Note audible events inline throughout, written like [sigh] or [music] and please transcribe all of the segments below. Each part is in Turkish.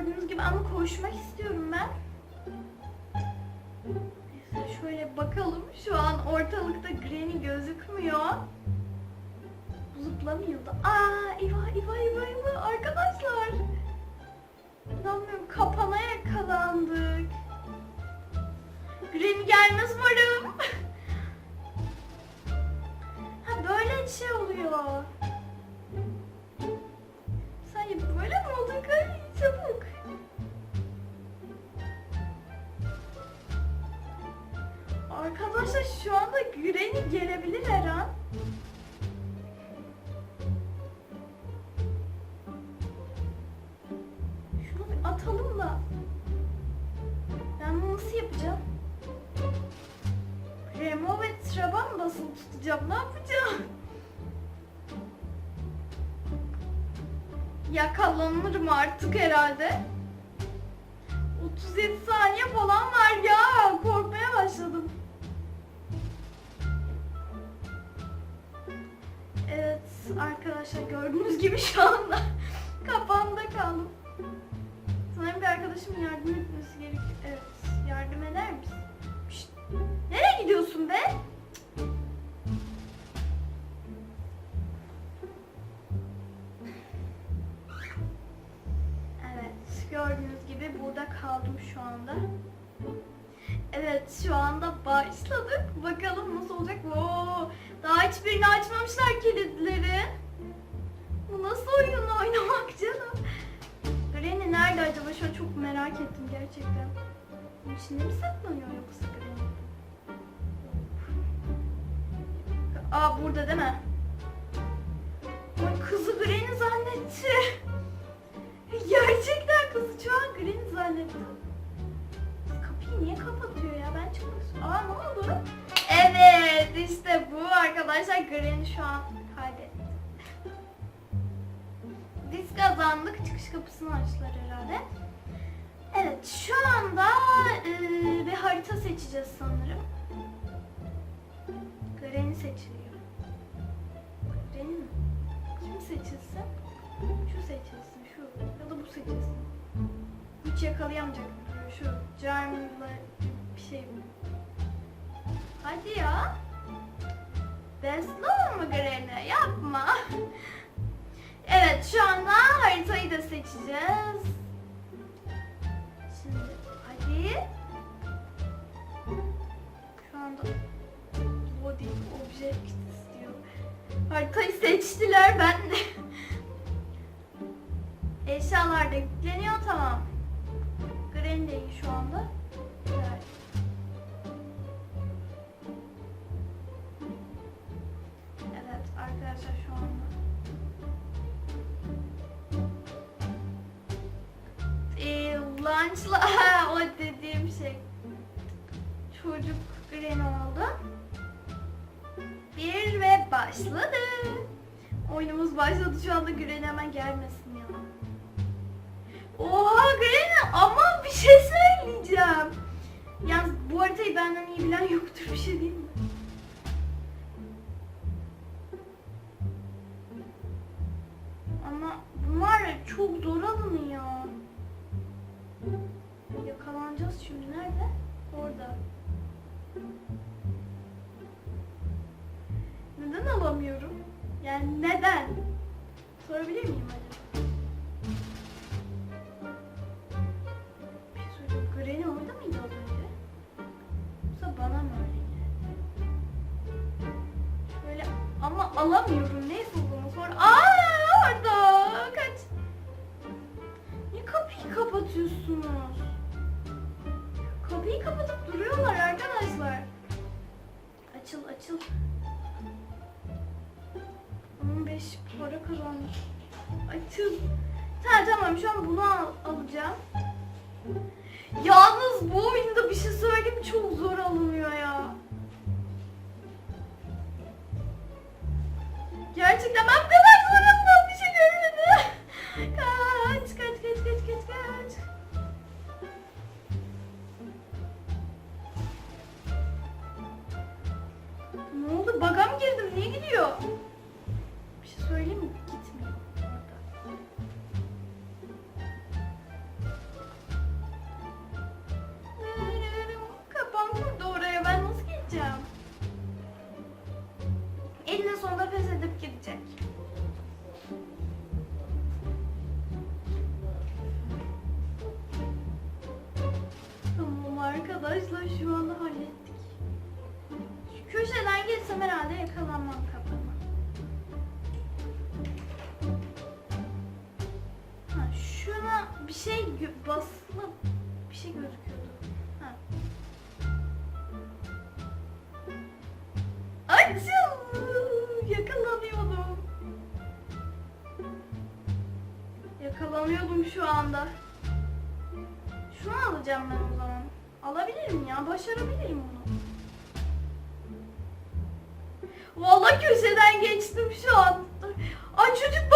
Gördüğünüz gibi ama koşmak istiyorum ben. Neyse şöyle bakalım. Şu an ortalıkta Granny gözükmüyor. Zıplamıyor da. Aa eyvah eyvah eyvah eyvah arkadaşlar. İnanmıyorum kapana yakalandık. Granny gelmez umarım. ha Granny gelebilir her. Şunu bir atalım da. Ben bunu nasıl yapacağım? Remo ve Traba mı tutacağım? Ne yapacağım? Yakalanırım artık herhalde. 37 saniye falan var ya. Korkmaya başladım. Evet arkadaşlar gördüğünüz gibi şu anda [laughs] kafamda kaldım. Sanırım bir arkadaşımın yardım etmesi gerekiyor. Evet yardım eder misin? Evet şu anda başladık. Bakalım nasıl olacak. Oo, daha hiçbirini açmamışlar kilitleri. Bu nasıl oyun oynamak canım? Granny nerede acaba? Şu an çok merak ettim gerçekten. Bunun içinde mi saklanıyor yoksa Granny? Aa burada değil mi? Ay kızı Granny zannetti. Gerçekten kızı şu an Granny zannettim. Niye kapatıyor ya? Ben çıkmak. Aa ne oldu? Evet işte bu arkadaşlar Granny şu an kaybetti. Biz kazandık. Çıkış kapısını açtılar herhalde. Evet şu anda e, bir harita seçeceğiz sanırım. Granny seçiliyor. Granny mi? Kim seçilsin? Şu seçilsin, şu ya da bu seçilsin. Hiç yakalayamayacak. Şu Jarman'la bir şey mi? Hadi ya. Deslo mu Granny? Yapma. Evet şu anda haritayı da seçeceğiz. Şimdi hadi. Şu anda body object istiyor. Haritayı seçtiler ben de. Arkadaşlar şu anda. Ee, lunchla [laughs] o dediğim şey. Çocuk Granny oldu. Bir ve başladı. Oyunumuz başladı şu anda Granny hemen gelmesin ya. Oha Granny ama bir şey söyleyeceğim. Yalnız bu haritayı benden iyi bilen yoktur bir şey değil çok zor alınıyor. Yakalanacağız şimdi. Nerede? Orada. Neden alamıyorum? Yani neden? Sorabilir miyim acaba? Bir şey söyleyeyim. Granny orada mıydı az önce? Yoksa bana mı öyle geldi? Şöyle ama alamıyorum. Neyse kapıyı kapatıyorsunuz? Kapıyı kapatıp duruyorlar arkadaşlar. Açıl açıl. 15 para kazanmış. Açıl. Tamam tamam şu an bunu al- alacağım. Yalnız bu oyunda bir şey söyleyeyim çok zor alınıyor ya. Gerçekten ben arkadaşlar şu anda hallettik. Şu köşeden geçsem herhalde yakalanmam kafama. Ha, şuna bir şey basılı bir şey gözüküyordu. Ha. Açıl! Yakalanıyordum. Yakalanıyordum şu anda. Şunu alacağım ben o zaman. Alabilirim ya, başarabilirim bunu. Vallahi köşeden geçtim şu an. Ay çocuk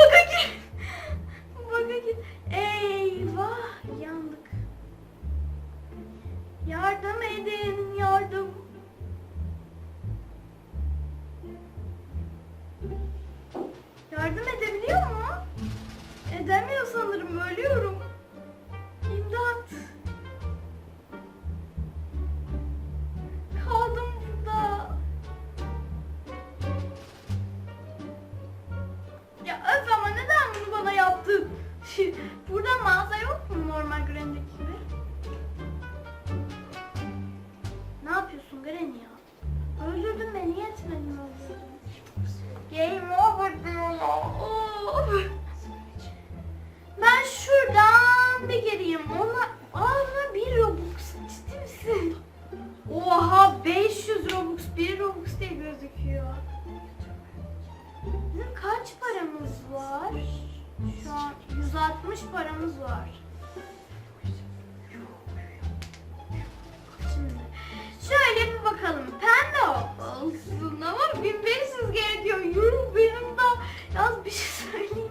Granny ya? Öldürdün beni yetmedin öldürdün. Game over diyorlar. Ben şuradan bir gireyim. Ona, aa bir Robux. Ciddi misin? Oha 500 Robux, 1 Robux diye gözüküyor. Bizim kaç paramız var? Şu an 160 paramız var. Şöyle bir bakalım. Pembe olsun ama 1500 gerekiyor. Yuh benim daha yaz bir şey söyleyeyim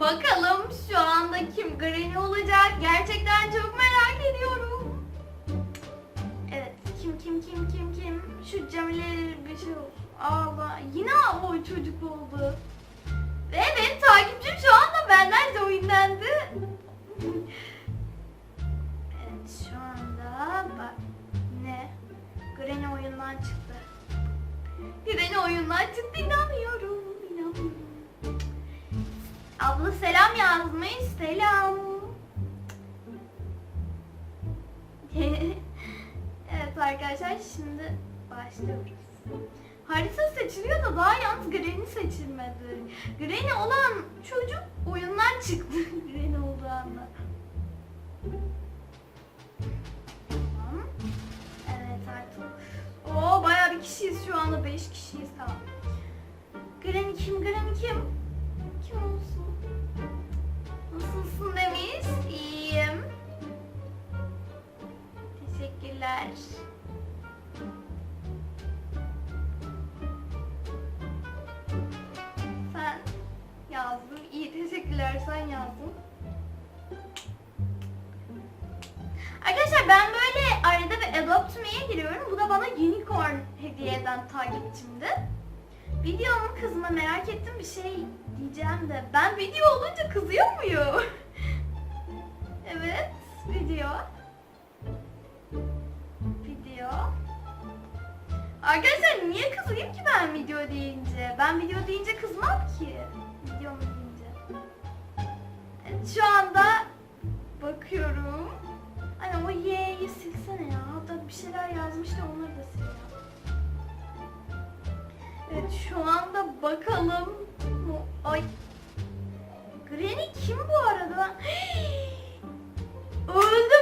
Bakalım şu anda kim Granny olacak? Gerçekten çok merak ediyorum. Evet kim kim kim kim kim? Şu Cemile bir şey olsun. Allah yine o çocuk oldu. Ve benim takipçim [laughs] evet arkadaşlar şimdi başlıyoruz. Harita seçiliyor da daha yalnız Granny seçilmedi. Granny olan çocuk oyundan çıktı. [laughs] Granny olduğu anda. Tamam. Evet artık. Oo bayağı bir kişiyiz şu anda. 5 kişiyiz tamam. Granny kim? Granny kim? Kim olsun? Nasılsın demiş. İyiyim. Teşekkürler. Sen yazdın. İyi teşekkürler sen yazdın. Arkadaşlar ben böyle arada bir Adopt Me'ye giriyorum. Bu da bana unicorn hediye eden takipçimdi. Videomun kızma merak ettim bir şey diyeceğim de. Ben video olunca kızıyor muyum? [laughs] evet. Video. Arkadaşlar niye kızayım ki ben video deyince? Ben video deyince kızmam ki. Video mu deyince? Şu anda bakıyorum. Hani o Y'yi silsene ya. Hatta bir şeyler yazmış da onları da sil ya. Evet şu anda bakalım. Ay. Granny kim bu arada? [gasps] Öldü